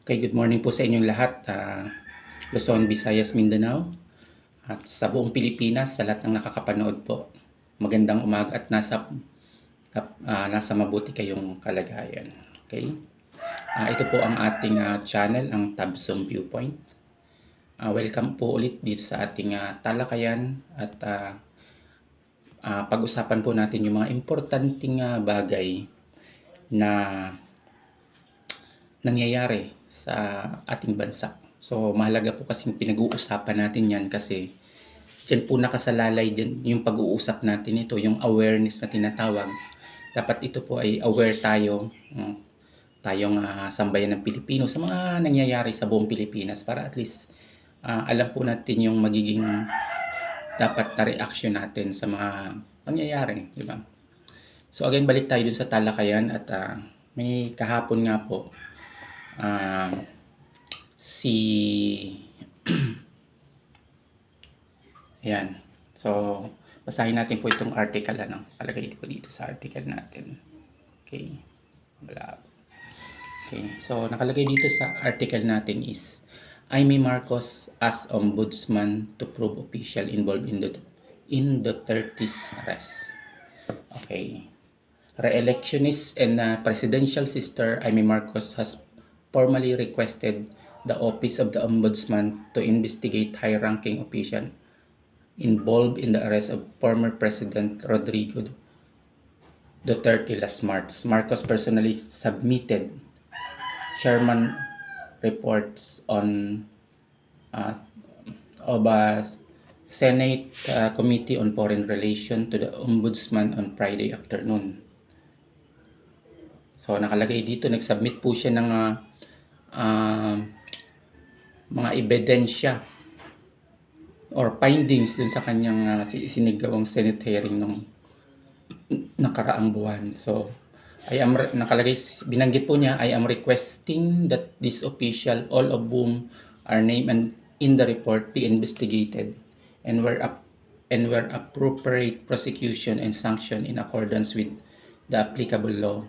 Okay, good morning po sa inyong lahat. ah, Luzon, Visayas, Mindanao. At sa buong Pilipinas, sa lahat ng nakakapanood po. Magandang umaga at nasa ah, nasa mabuti kayong kalagayan. Okay? Ah, ito po ang ating ah, channel, ang Tabsong Viewpoint. Ah, welcome po ulit dito sa ating ah, talakayan at ah, ah, pag-usapan po natin yung mga importanteng ah, bagay na nangyayari sa ating bansa. So, mahalaga po kasi pinag-uusapan natin yan kasi dyan po nakasalalay dyan yung pag-uusap natin ito, yung awareness na tinatawag. Dapat ito po ay aware tayo, mm, tayong ah, sambayan ng Pilipino sa mga nangyayari sa buong Pilipinas para at least ah, alam po natin yung magiging dapat na reaction natin sa mga pangyayari, di ba? So again, balik tayo dun sa talakayan at ah, may kahapon nga po ah, si Ayan. So, basahin natin po itong article ano. Palagay ko dito sa article natin. Okay. Wala. Okay. So, nakalagay dito sa article natin is Amy Marcos as ombudsman to prove official involved in the in the 30s arrest. Okay. Re-electionist and uh, presidential sister Amy Marcos has formally requested the office of the ombudsman to investigate high-ranking official involved in the arrest of former President Rodrigo Duterte last March. Marcos personally submitted chairman reports on uh, of a Senate uh, Committee on Foreign Relations to the Ombudsman on Friday afternoon. So nakalagay dito, nag-submit po siya ng uh, uh, mga ebidensya or findings dun sa kanyang uh, si- sinigawang Senate hearing nung nakaraang buwan. So, I am nakalagay binanggit po niya I am requesting that this official all of whom are named and in the report be investigated and where up and where appropriate prosecution and sanction in accordance with the applicable law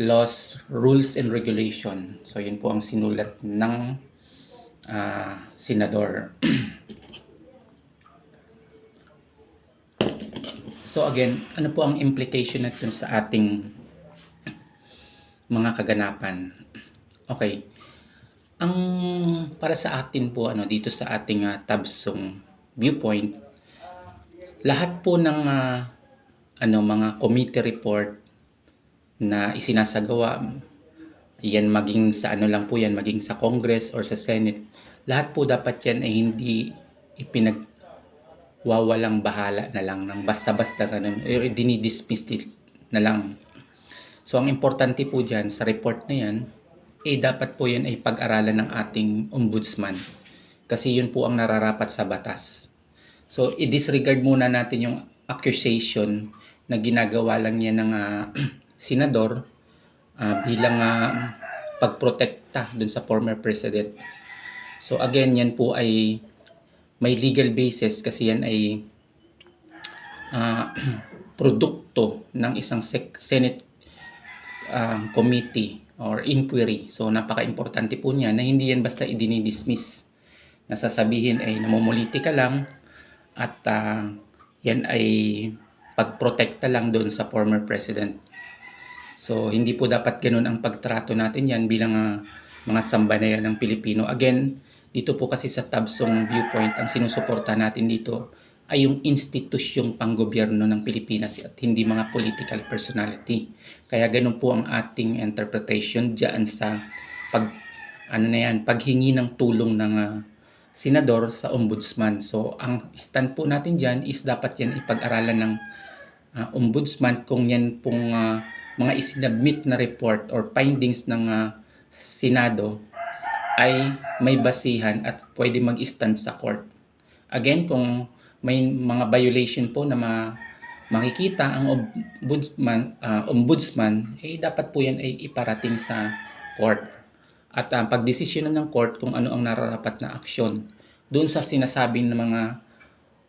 laws, rules, and regulation. So, yun po ang sinulat ng ah, senador. so, again, ano po ang implication nito sa ating mga kaganapan? Okay. Ang para sa atin po ano dito sa ating ah, tabsong viewpoint lahat po ng ah, ano mga committee report na isinasagawa yan maging sa ano lang po yan maging sa Congress or sa Senate. Lahat po dapat yan ay hindi ipinag wawalang bahala na lang ng basta-basta ganun. Or dinidismiss na lang. So ang importante po dyan sa report na yan eh dapat po yan ay pag-aralan ng ating ombudsman. Kasi yun po ang nararapat sa batas. So i-disregard muna natin yung accusation na ginagawa lang yan ng ah, senador ah, bilang ah, pagprotekta dun sa former president. So again, yan po ay may legal basis kasi yan ay ah, produkto ng isang Senate ah, committee or inquiry. So napaka-importante po niya na hindi yan basta idinidismiss. Nasasabihin ay namumuliti ka lang at ah, yan ay pagprotekta lang doon sa former president. So, hindi po dapat ganun ang pagtrato natin yan bilang ah, mga sambahayan ng Pilipino. Again, dito po kasi sa Tabsong Viewpoint, ang sinusuporta natin dito ay yung institusyong panggobyerno ng Pilipinas at hindi mga political personality. Kaya ganun po ang ating interpretation diyan sa pag ano na yan, paghingi ng tulong ng ah, senador sa ombudsman. So, ang stand po natin diyan is dapat yan ipag-aralan ng ah, ombudsman kung yan pong ah, mga isinabmit na report or findings ng ah, Senado ay may basihan at pwede mag-stand sa court. Again, kung may mga violation po na ma- makikita ang ombudsman, ah, ombudsman, eh dapat po yan ay iparating sa court. At uh, pagdesisyonan ng court kung ano ang nararapat na aksyon doon sa sinasabi ng mga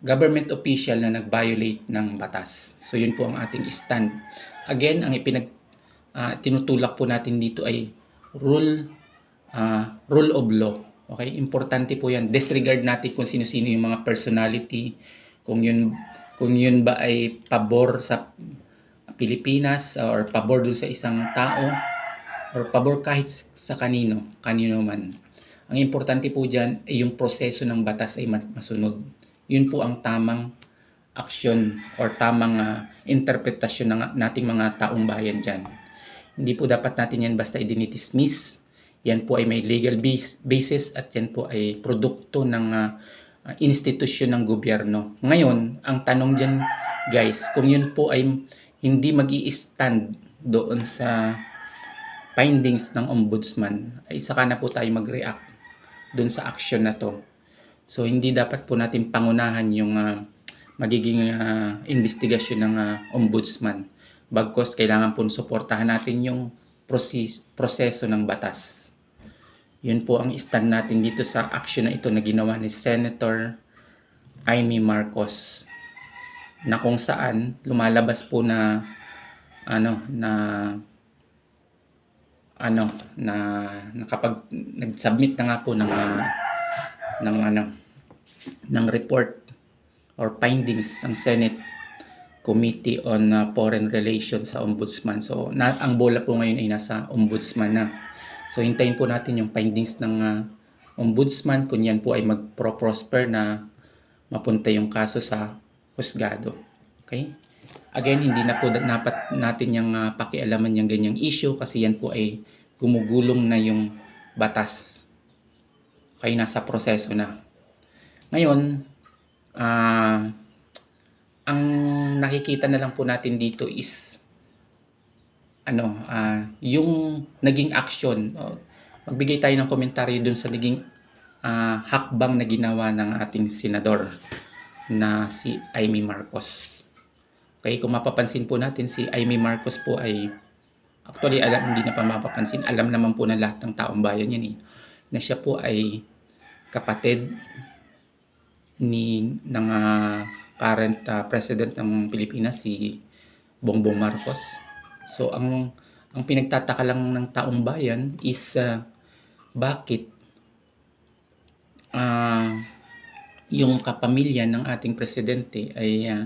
government official na nag-violate ng batas. So yun po ang ating stand. Again, ang ipinag ah, tinutulak po natin dito ay rule ah, rule of law. Okay? Importante po 'yan. Disregard natin kung sino-sino yung mga personality, kung yun kung yun ba ay pabor sa Pilipinas or pabor dun sa isang tao or pabor kahit sa kanino, kanino man. Ang importante po dyan ay yung proseso ng batas ay ma- masunod. Yun po ang tamang aksyon or tamang ah, interpretasyon ng nating mga taong bayan dyan. Hindi po dapat natin yan basta i-dismiss. Yan po ay may legal base, basis at yan po ay produkto ng ah, institusyon ng gobyerno. Ngayon, ang tanong dyan guys, kung yun po ay hindi mag stand doon sa findings ng ombudsman, ay saka na po tayo mag-react doon sa action na to. So, hindi dapat po natin pangunahan yung ah, magiging ah, investigasyon ng ah, ombudsman. Bagkos, kailangan po suportahan natin yung proses- proseso ng batas. Yun po ang stand natin dito sa action na ito na ginawa ni Senator Amy Marcos na kung saan lumalabas po na ano na ano na nakapag nag-submit na nga po ng ah, ng ano ng report or findings ng Senate Committee on ah, Foreign Relations sa Ombudsman. So na, ang bola po ngayon ay nasa Ombudsman na. So hintayin po natin yung findings ng ah, Ombudsman kung yan po ay magpro-prosper na mapunta yung kaso sa husgado. Okay? Again, hindi na po dapat natin yung ah, pakialaman yung ganyang issue kasi yan po ay gumugulong na yung batas. Okay, nasa proseso na. Ngayon, ah ang nakikita na lang po natin dito is ano, ah yung naging action. Oh, magbigay tayo ng komentaryo dun sa naging ah, hakbang na ginawa ng ating senador na si Amy Marcos. Okay, kung mapapansin po natin si Amy Marcos po ay actually alam hindi na pa mapapansin, alam naman po ng lahat ng taong bayan yan eh, na siya po ay kapatid ni ng ah, current ah, president ng Pilipinas si Bongbong Marcos. So ang ang pinagtataka lang ng taong bayan is ah, bakit ah yung kapamilya ng ating presidente ay ah,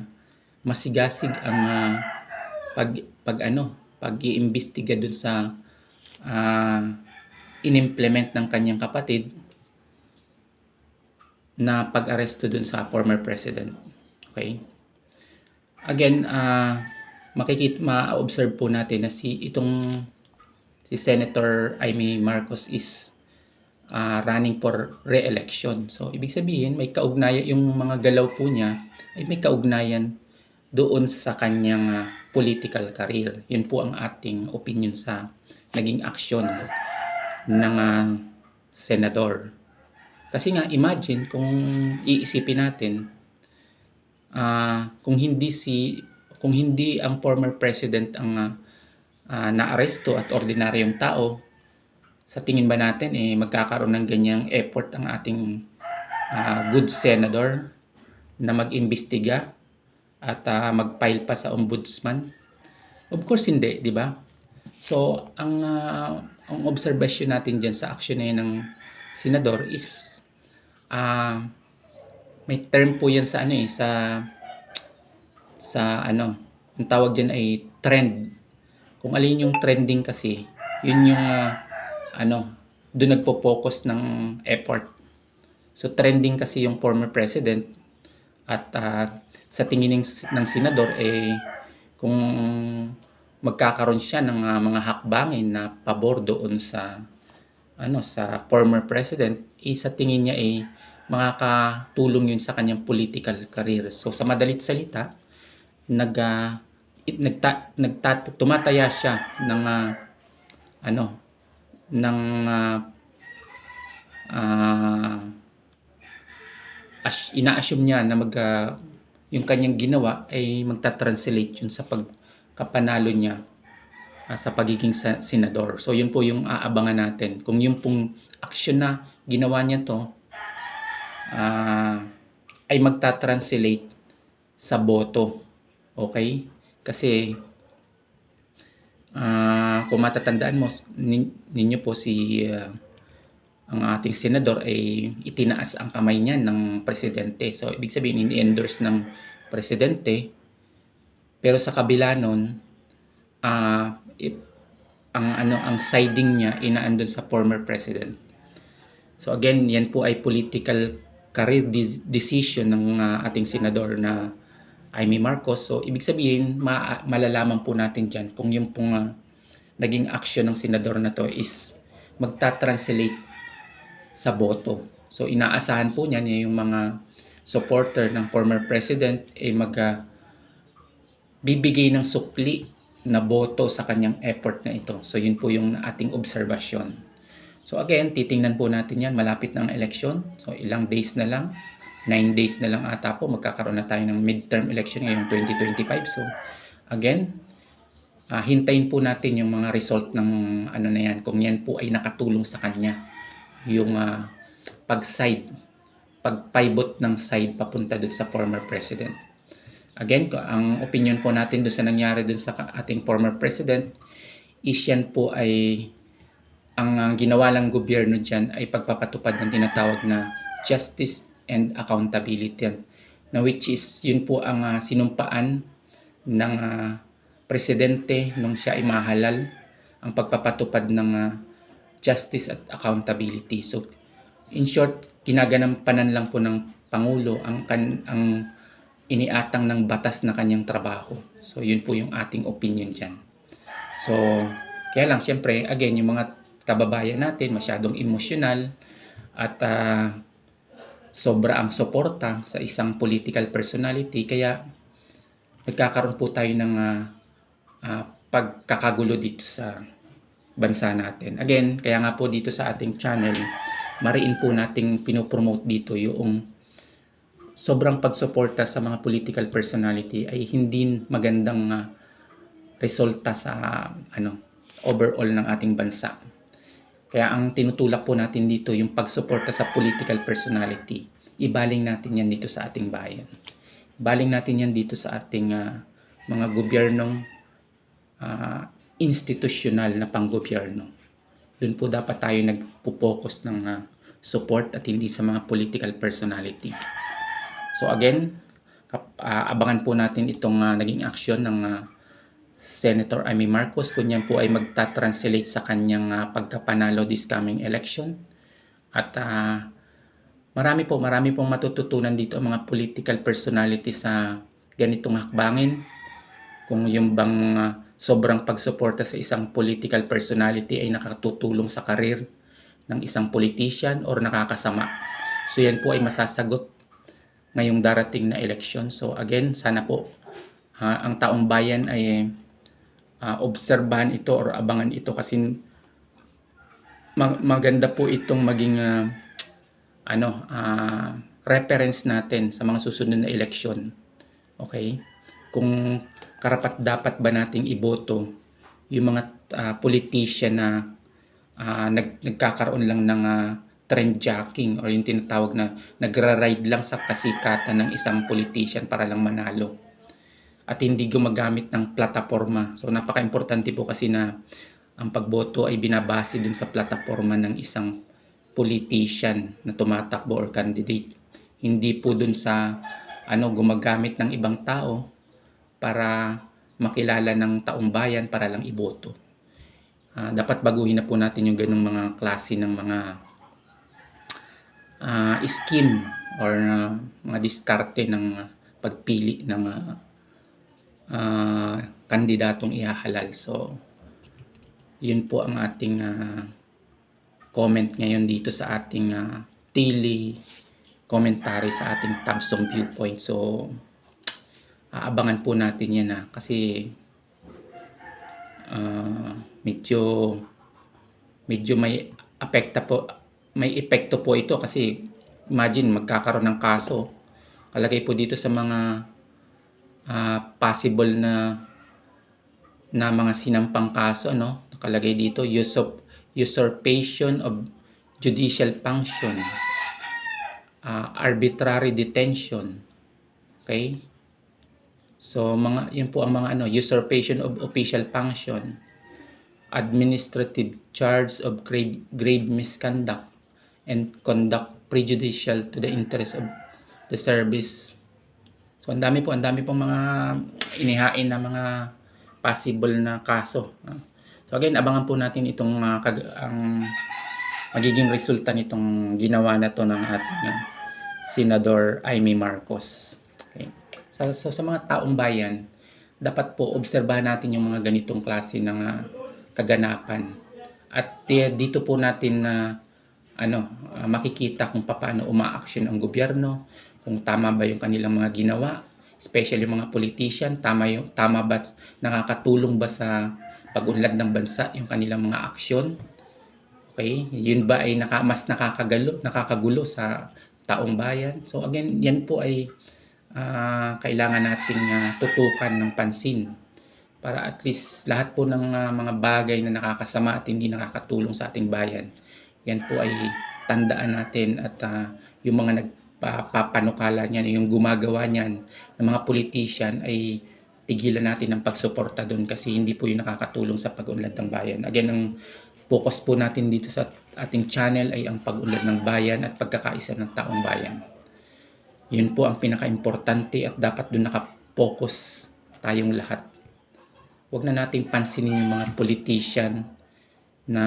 masigasig ang ah, pag pag ano pag-iimbestiga dun sa ah, inimplement ng kanyang kapatid na pag-aresto dun sa former president. Okay? Again, ah makikita ma-observe po natin na si itong si Senator Amy Marcos is ah, running for re-election. So, ibig sabihin, may kaugnayan, yung mga galaw po niya, ay may kaugnayan doon sa kanyang ah, political career. Yun po ang ating opinion sa naging aksyon ng ah, senador. Kasi nga, imagine kung iisipin natin, ah, kung hindi si kung hindi ang former president ang ah, ah, naaresto at ordinaryong tao, sa tingin ba natin eh magkakaroon ng ganyang effort ang ating ah, good senador na mag-imbestiga at ah, mag-file pa sa ombudsman? Of course hindi, di ba? So, ang ah, ang observation natin diyan sa action na ng senador is ah may term po yan sa ano eh sa sa ano ang tawag diyan ay trend. Kung alin yung trending kasi yun yung ah, ano doon nagpo-focus ng effort. So trending kasi yung former president at ah, sa tingin ng, ng senador eh kung magkakaroon siya ng ah, mga hakbangin na pabor doon sa ano sa former president eh, tingin niya ay makakatulong yun sa kanyang political career. So sa madalit salita, nag it- nagta, nagta, tumataya siya ng ah, ano ng ah, ah, as, ina-assume niya na mag ah, yung kanyang ginawa ay magta-translate yun sa pagkapanalo niya ah, sa pagiging sa, senador. So yun po yung aabangan natin. Kung yung pong action na ginawa niya to ah, ay magta-translate sa boto. Okay? Kasi Ah, kung matatandaan mo, nin- ninyo po si ah, ang ating senador ay itinaas ang kamay niya ng presidente. So, ibig sabihin, in-endorse ng presidente. Pero sa kabila nun, ah, i- ang ano ang siding niya inaandun sa former president. So again, yan po ay political career de- decision ng ah, ating senador na Amy Marcos. So ibig sabihin, ma- malalaman po natin diyan kung yung pong ah, naging action ng senador na to is magta-translate sa boto. So inaasahan po niya yung mga supporter ng former president ay mag ah, bibigay ng sukli na boto sa kanyang effort na ito. So yun po yung ating obserbasyon. So again, titingnan po natin yan. Malapit ang election. So ilang days na lang. 9 days na lang ata po. Magkakaroon na tayo ng midterm election ngayong 2025. So again, ah, hintayin po natin yung mga result ng ano na yan. Kung yan po ay nakatulong sa kanya. Yung ah, pag-side, pag-pivot ng side papunta doon sa former president. Again, ang opinion po natin doon sa nangyari doon sa ating former president is yan po ay ang ang ginawa lang gobyerno dyan ay pagpapatupad ng tinatawag na justice and accountability na which is yun po ang ah, sinumpaan ng ah, presidente nung siya ay mahalal ang pagpapatupad ng ah, justice at accountability. So in short, ginaganampanan lang po ng Pangulo ang, kan, ang iniatang ng batas na kanyang trabaho. So, yun po yung ating opinion dyan. So, kaya lang, syempre, again, yung mga kababayan natin, masyadong emosyonal at ah, sobra ang suporta sa isang political personality. Kaya, nagkakaroon po tayo ng ah, ah, pagkakagulo dito sa bansa natin. Again, kaya nga po dito sa ating channel, mariin po nating pinopromote dito yung sobrang pagsuporta sa mga political personality ay hindi magandang ah, resulta sa ano overall ng ating bansa. Kaya ang tinutulak po natin dito yung pagsuporta sa political personality. Ibaling natin yan dito sa ating bayan. Baling natin yan dito sa ating ah, mga gobyernong ah, institusyonal na panggobyerno. Doon po dapat tayo nagpo-focus ng ah, support at hindi sa mga political personality. So again, ah, abangan po natin itong ah, naging aksyon ng ah, Senator Amy Marcos kung yan po ay magta-translate sa kanyang ah, pagkapanalo this coming election. At ah, marami po, marami pong matututunan dito ang mga political personality sa ganitong hakbangin. Kung yung bang ah, sobrang pagsuporta sa isang political personality ay nakatutulong sa karir ng isang politician or nakakasama. So yan po ay masasagot ngayong darating na election. So again, sana po ah, ang taong bayan ay ah, obserbahan ito or abangan ito kasi mag- maganda po itong maging ah, ano ah, reference natin sa mga susunod na election. Okay? Kung karapat dapat ba nating iboto yung mga ah, politician na ah, nag, nagkakaroon lang ng ah, trend jacking or yung tinatawag na nagra-ride lang sa kasikatan ng isang politician para lang manalo at hindi gumagamit ng plataforma. So napaka-importante po kasi na ang pagboto ay binabase dun sa plataforma ng isang politician na tumatakbo or candidate. Hindi po dun sa ano gumagamit ng ibang tao para makilala ng taong bayan para lang iboto. Ah, dapat baguhin na po natin yung ganung mga klase ng mga ah, scheme or ah, mga diskarte ng pagpili ng ah, ah, kandidatong ihahalal. So, yun po ang ating ah, comment ngayon dito sa ating ah, daily commentary sa ating Tabsong Viewpoint. So, aabangan po natin yan na kasi ah, medyo medyo may apekta po may epekto po ito kasi imagine magkakaroon ng kaso kalagay po dito sa mga ah, possible na na mga sinampang kaso ano nakalagay dito usurp, usurpation of judicial function. Ah, arbitrary detention. Okay? So mga yun po ang mga ano usurpation of official function. Administrative charge of grave, grave misconduct and conduct prejudicial to the interest of the service. So ang dami po, ang dami pong mga inihain na mga possible na kaso. So again, abangan po natin itong ah, kag- ang magiging resulta nitong ginawa na to ng ating ah, Senador Amy Marcos. Okay. So, so sa mga taong bayan, dapat po obserbahan natin yung mga ganitong klase ng ah, kaganapan. At eh, dito po natin na ano, ah, makikita kung paano umaaksyon ang gobyerno, kung tama ba yung kanilang mga ginawa, especially yung mga politician, tama yung tama ba nakakatulong ba sa pag-unlad ng bansa yung kanilang mga aksyon? Okay? Yun ba ay naka, mas nakakagalo, nakakagulo sa taong bayan? So again, yan po ay ah, kailangan nating ah, tutukan ng pansin para at least lahat po ng ah, mga bagay na nakakasama at hindi nakakatulong sa ating bayan. Yan po ay tandaan natin at ah, yung mga nagpapanukala niyan, yung gumagawa niyan ng mga politician ay tigilan natin ang pagsuporta doon kasi hindi po yung nakakatulong sa pag-unlad ng bayan. Again, ang focus po natin dito sa ating channel ay ang pag-unlad ng bayan at pagkakaisa ng taong bayan. Yun po ang pinaka-importante at dapat doon nakapokus tayong lahat. Huwag na nating pansinin yung mga politician na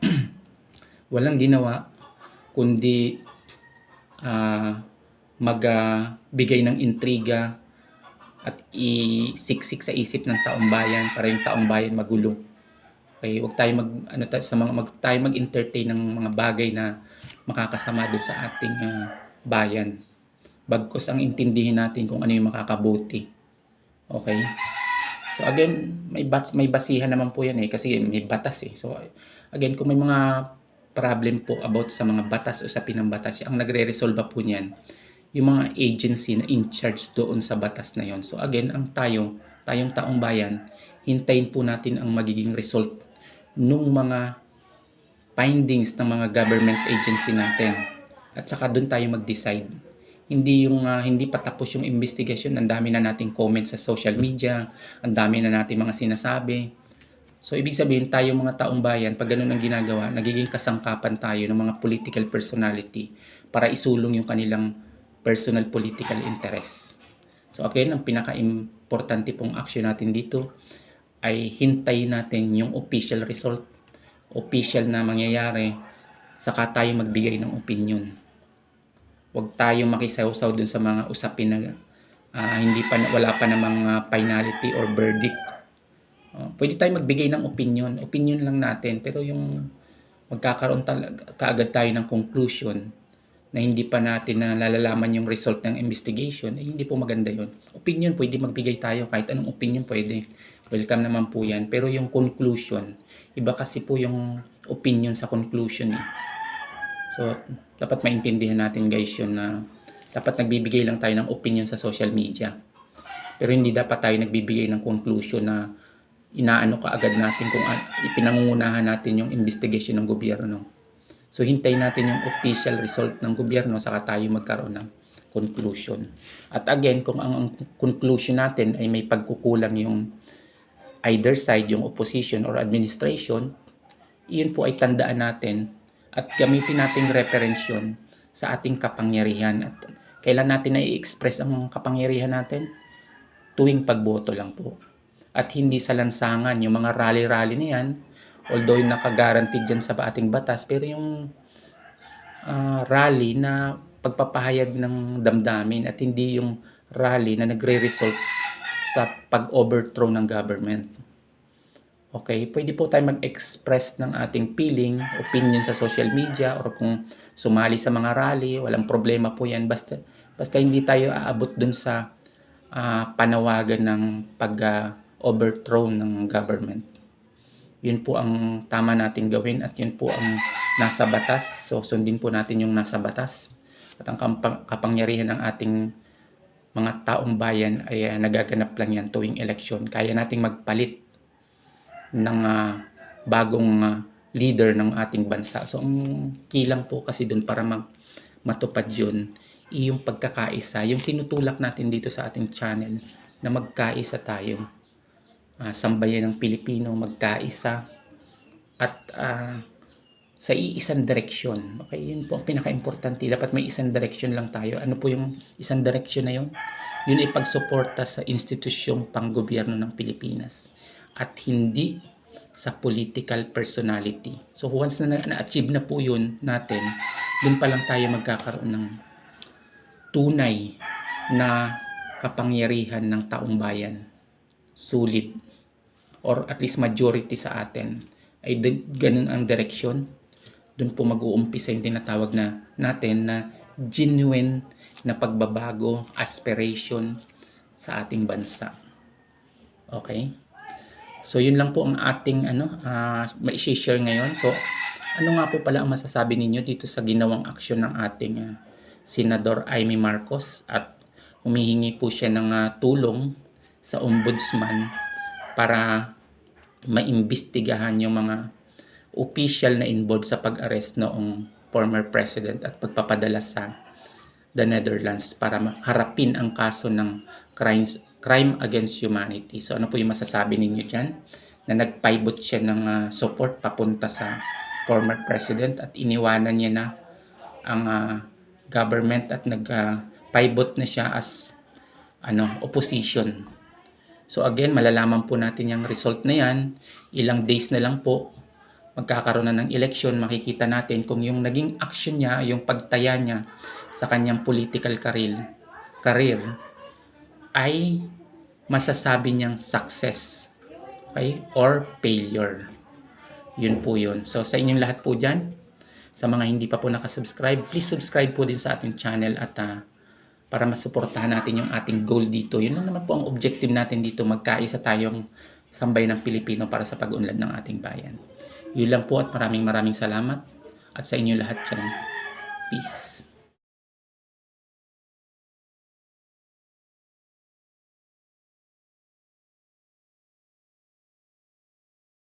walang ginawa kundi ah, magbigay ng intriga at isiksik sa isip ng taong bayan para yung taong bayan magulo. Okay, wag tayo mag ano tayo sa mga mag tayo mag-entertain ng mga bagay na makakasama doon sa ating ah, bayan. Bagkus ang intindihin natin kung ano yung makakabuti. Okay? So again, may bats may basihan naman po 'yan eh kasi may batas eh. So again, kung may mga problem po about sa mga batas o sa pinambatas, ang nagre-resolve po niyan yung mga agency na in charge doon sa batas na yon. So again, ang tayo, tayong taong bayan, hintayin po natin ang magiging result nung mga findings ng mga government agency natin. At saka doon tayo mag-decide. Hindi yung ah, hindi pa tapos yung investigation, ang dami na nating comments sa social media, ang dami na nating mga sinasabi. So ibig sabihin tayo mga taong bayan, pag ganun ang ginagawa, nagiging kasangkapan tayo ng mga political personality para isulong yung kanilang personal political interest. So again, ang pinaka-importante pong action natin dito ay hintayin natin yung official result, official na mangyayari, saka tayo magbigay ng opinion. Huwag tayo makisawsaw dun sa mga usapin na ah, hindi pa wala pa namang ah, finality or verdict. Oh, pwede tayo magbigay ng opinion. Opinion lang natin. Pero yung magkakaroon talaga, kaagad tayo ng conclusion na hindi pa natin na lalalaman yung result ng investigation, eh, hindi po maganda yon. Opinion, pwede magbigay tayo. Kahit anong opinion, pwede. Welcome naman po yan. Pero yung conclusion, iba kasi po yung opinion sa conclusion eh. So, dapat maintindihan natin guys yun na dapat nagbibigay lang tayo ng opinion sa social media. Pero hindi dapat tayo nagbibigay ng conclusion na inaano ka agad natin kung an- ipinangungunahan natin yung investigation ng gobyerno. So hintayin natin yung official result ng gobyerno saka tayo magkaroon ng conclusion. At again, kung ang, ang conclusion natin ay may pagkukulang yung either side, yung opposition or administration, iyon po ay tandaan natin at gamitin nating reference yun sa ating kapangyarihan. At kailan natin na i-express ang kapangyarihan natin? Tuwing pagboto lang po. At hindi sa lansangan, yung mga rally-rally na yan, although yung nakaguaranteed dyan sa ating batas, pero yung ah, rally na pagpapahayag ng damdamin at hindi yung rally na nagre-result sa pag-overthrow ng government. Okay, pwede po tayo mag-express ng ating feeling, opinion sa social media or kung sumali sa mga rally, walang problema po yan. Basta, basta hindi tayo aabot dun sa ah, panawagan ng pag-overthrow ng government. Yun po ang tama nating gawin at yun po ang nasa batas. So sundin po natin yung nasa batas. At ang kapang- kapangyarihan ng ating mga taong bayan ay ah, nagaganap lang yan tuwing eleksyon. Kaya nating magpalit ng ah, bagong ah, leader ng ating bansa. So ang kilang po kasi doon para mag matupad yun, yung pagkakaisa, yung tinutulak natin dito sa ating channel na magkaisa tayo. Ah, sambayan ng Pilipino, magkaisa, at ah, sa iisang direksyon. Okay, yun po ang pinaka-importante. Dapat may isang direksyon lang tayo. Ano po yung isang direksyon na yun? Yun ay pagsuporta sa institusyong panggobyerno ng Pilipinas at hindi sa political personality. So once na- na-achieve na po yun natin, dun pa lang tayo magkakaroon ng tunay na kapangyarihan ng taong bayan. Sulit. Or at least majority sa atin. Ay ganun ang direksyon. Doon po mag-uumpisa yung tinatawag na natin na genuine na pagbabago, aspiration sa ating bansa. Okay? So yun lang po ang ating ano, uh, ma-share ngayon. So ano nga po pala ang masasabi ninyo dito sa ginawang aksyon ng ating ah, Senador Amy Marcos at humihingi po siya ng ah, tulong sa ombudsman para maimbestigahan yung mga official na involved sa pag-arrest noong former president at pagpapadala sa the Netherlands para harapin ang kaso ng crimes crime against humanity. So ano po yung masasabi ninyo diyan? Na nagpaibot siya ng ah, support papunta sa former president at iniwanan niya na ang ah, government at nag-pivot na siya as ano opposition. So again, malalaman po natin yung result na yan. Ilang days na lang po magkakaroon na ng election, makikita natin kung yung naging action niya, yung pagtaya niya sa kanyang political career, career ay masasabi niyang success. Okay? Or failure. Yun po yun. So sa inyong lahat po dyan, sa mga hindi pa po nakasubscribe, please subscribe po din sa ating channel at ah, para masuportahan natin yung ating goal dito. Yun lang naman po ang objective natin dito, magkaisa tayong sambay ng Pilipino para sa pag-unlad ng ating bayan. Yun lang po at maraming maraming salamat at sa inyo lahat. Peace.